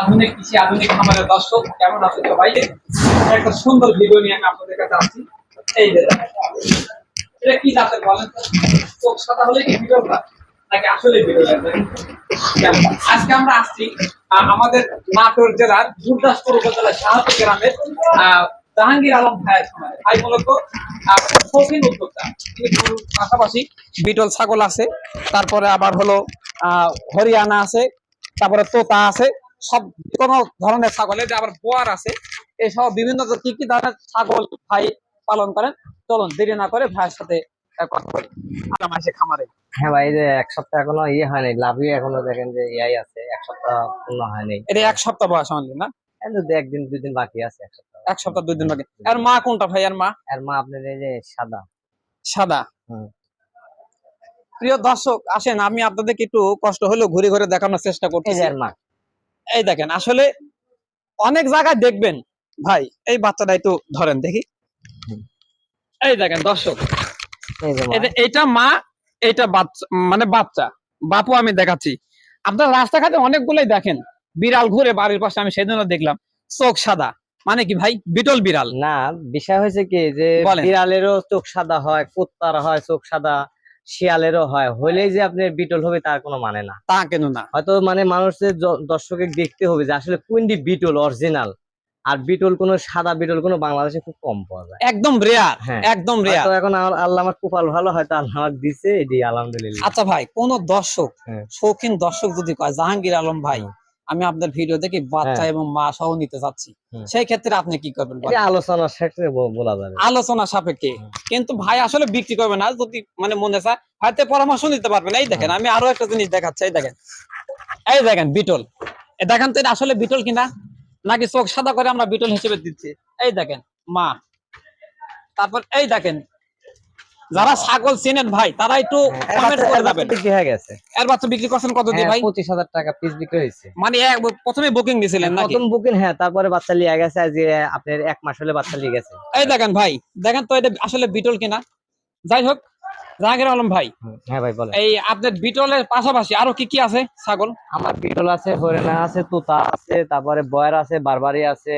আধুনিক কৃষি, আধুনিক খামারের দর্শক, কেমন আছে সবাই? একটা সুন্দর ভিডিও নিয়ে আমি আপনাদের কাছে আসছি। এই যে এটা কি জাতের বলেন তো? চোখ সাদা হলে কি ভিডিও নাকি আসলে ভিডিও আজকে আমরা আসছি আমাদের নাটোর জেলার উপজেলার গ্রামের জাহাঙ্গীর আলম ভাইয়ের খামারে। ভাই, মূলত শৌখিন উদ্যোক্তা। পাশাপাশি বিটল ছাগল আছে, তারপরে আবার হলো হরিয়ানা আছে, তারপরে তোতা আছে সব কোনো ধরনের ছাগল যে আবার বোয়ার আছে এসব বিভিন্ন কি কি ধরনের ছাগল ভাই পালন করেন? চলুন দেরি না করে ভাইয়ের সাথে কথা বলি আসে খামারে। হ্যাঁ ভাই যে এক সপ্তাহ এখনও ইয়ে হয়নি লাভই এখনও দেখেন যে ইয়াই আছে এক সপ্তাহ পূর্ণ হয়নি। এটা এক সপ্তাহ বয়স আমাদের না? একদিন দুই দিন বাকি আছে এক সপ্তাহ। এক সপ্তাহ দুই দিন বাকি। আর মা কোনটা ভাই আর মা? আর মা আপনার এই যে সাদা। সাদা। প্রিয় দর্শক আসেন আমি আপনাদেরকে একটু কষ্ট হলেও ঘুরে ঘুরে দেখানোর চেষ্টা করতেছি যে আর মা। এই দেখেন আসলে অনেক জায়গায় দেখবেন ভাই এই বাচ্চাটা একটু ধরেন দেখি। এই দেখেন দর্শক মা। এটা- মা এইটা বাচ্চা মানে বাচ্চা। বাপু আমি দেখাচ্ছি। আপনার রাস্তাঘাটে অনেকগুলোই দেখেন বিড়াল ঘুরে বাড়ির পাশে আমি সেদিনও দেখলাম চোখ সাদা। মানে কি ভাই? বিটল বিড়াল। না বিষয় হয়েছে কি যে বিড়ালেরও চোখ সাদা হয় কুত্তার হয় চোখ সাদা। শিয়ালেরও হয় হলেই যে আপনি বিটল হবে তার কোনো মানে না তা কেন না হয়তো মানে মানুষের দর্শকে দেখতে হবে যে আসলে কুইন্ডি বিটল অরিজিনাল আর বিটল কোন সাদা বিটল কোন বাংলাদেশে খুব কম পাওয়া যায় একদম রেয়ার হ্যাঁ। একদম রেয়ার তো এখন আল- আল্লাহ আমার কপাল ভালো হয়তো আল্লাহ আমার দিছে এটি আলহামদুলিল্লাহ আচ্ছা ভাই কোন দর্শক হ্যাঁ। শৌখিন দর্শক যদি কয় জাহাঙ্গীর আলম ভাই হুম। আমি আপনার ভিডিও দেখে বাচ্চা হ্যাঁ। এবং মা সহ নিতে চাচ্ছি। সেই ক্ষেত্রে আপনি কি করবেন ব- বলা যাবে। আলোচনা সাপেক্ষে। কিন্তু ভাই আসলে বিক্রি করবে না যদি মানে মনে চায় হয়তো পরামর্শ নিতে পারবেন। এই দেখেন আমি আরও একটা জিনিস দেখাচ্ছি এই দেখেন। এই দেখেন বিটল। দেখেন তো আসলে বিটল কিনা? নাকি চোখ সাদা করে আমরা বিটল হিসেবে দিচ্ছি? এই দেখেন মা। তারপর এই দেখেন যারা ছাগল চেনেন ভাই তারা একটু হ্যাঁ, কমেন্ট করে যাবেন। বিক্রি হয়ে গেছে। এর বাচ্চা বিক্রি করছেন কত দিয়ে হ্যাঁ, ভাই? পঁচিশ হাজার টাকা পিস বিক্রি হয়েছে। মানে প্রথমে বুকিং দিছিলেন নাকি? প্রথম বুকিং হ্যাঁ তারপরে বাচ্চা লিয়ে গেছে আজকে আপনার এক মাস হলে বাচ্চা লিয়ে গেছে। এই দেখেন ভাই দেখেন তো এটা আসলে বিটল কিনা। যাই হোক জাহাঙ্গীর আলম ভাই হ্যাঁ ভাই বলে এই আপনার বিটলের পাশাপাশি আরও কি কি আছে ছাগল? আমার বিটল আছে হরিণা আছে তোতা আছে তারপরে বয়ার আছে বারবারি আছে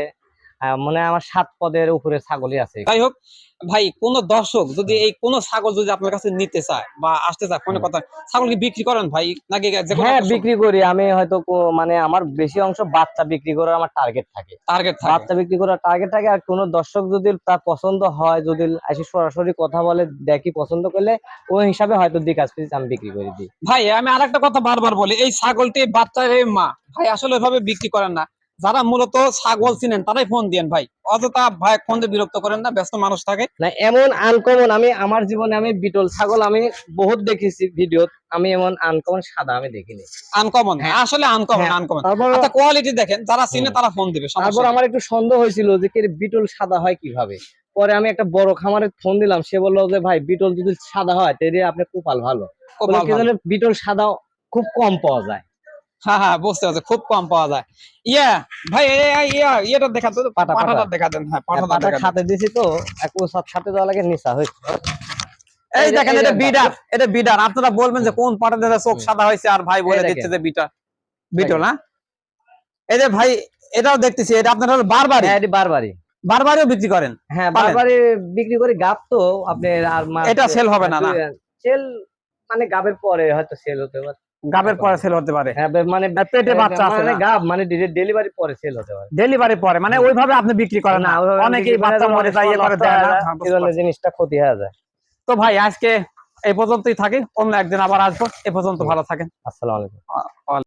মানে আমার সাত পদের উপরে ছাগলই আছে। যাই হোক ভাই কোন দর্শক যদি এই কোন ছাগল যদি আপনার কাছে নিতে চায় বা আসতে চায় কোনো কথা ছাগল কি বিক্রি করেন ভাই? নাকি হ্যাঁ বিক্রি করি। আমি হয়তো মানে আমার বেশি অংশ বাচ্চা বিক্রি করার আমার টার্গেট থাকে। টার্গেট থাকে। বাচ্চা বিক্রি করার টার্গেট থাকে আর কোনো দর্শক যদি তার পছন্দ হয় যদি এসে সরাসরি কথা বলে দেখি পছন্দ করলে ওই হিসাবে হয়তো দিক পিস আমি বিক্রি করে দিই। ভাই আমি আরেকটা কথা বারবার বলি এই ছাগলটি বাচ্চার মা। ভাই আসলে এভাবে বিক্রি করেন না। যারা মূলত ছাগল চিনেন তারাই ফোন দিয়েন ভাই। অযথা ভাই ফোন দিয়ে বিরক্ত করেন না ব্যস্ত মানুষ থাকে। না এমন আনকমন আমি আমার জীবনে আমি বিটল ছাগল আমি বহুত দেখেছি ভিডিও আমি এমন আনকমন সাদা আমি দেখিনি। আনকমন হ্যাঁ। আসলে আনকমন হ্যাঁ। আনকমন তারপর আচ্ছা কোয়ালিটি দেখেন যারা চিনে তারা ফোন দিবে তারপর আমার একটু সন্দেহ হয়েছিল যে কি বিটল সাদা হয় কীভাবে? পরে আমি একটা বড় খামারে ফোন দিলাম সে বলল যে ভাই বিটল যদি সাদা হয় তাহলে আপনি কোপাল ভালো। বিটল সাদা খুব কম পাওয়া যায়। হ্যাঁ হ্যাঁ বুঝতে পারছি। খুব কম পাওয়া যায়। ইয়া ভাই ইয়া ইয়েটা দেখা তো পাটা, দেখা দেন হ্যাঁ দেখা খাতে দিছি তো এক সাথে সাথে দেওয়া লাগে এই দেখেন এটা বিডার এটা বিডার। আপনারা বলবেন যে কোন পাটা দিয়ে চোখ সাদা হয়েছে আর ভাই বলে দিচ্ছে যে বিটা বিটল না এই যে ভাই এটাও দেখতেছি এটা আপনারা হলো বারবারই হ্যাঁ এটি বারবারই বারবারও বিক্রি করেন হ্যাঁ। বারবারই বিক্রি করে গাব তো আপনি আর এটা সেল হবে না, না? সেল মানে গাবের পরে হয়তো সেল হতে পারে। গাবের পরে সেল হতে পারে। হ্যাঁ মানে পেটে বাচ্চা আছে মানে গাব মানে ডেলিভারি পরে সেল হতে পারে। ডেলিভারি পরে মানে ওইভাবে আপনি বিক্রি করেন না। অনেকেই বাচ্চা মরে যায় ইয়ে করে দেয় না। হ্যাঁ, এই জিনিসটা ক্ষতি হয়ে যায়। তো ভাই আজকে এই পর্যন্তই থাকি। অন্য একদিন আবার আসব। এ পর্যন্ত ভালো থাকেন। আসসালামু আলাইকুম।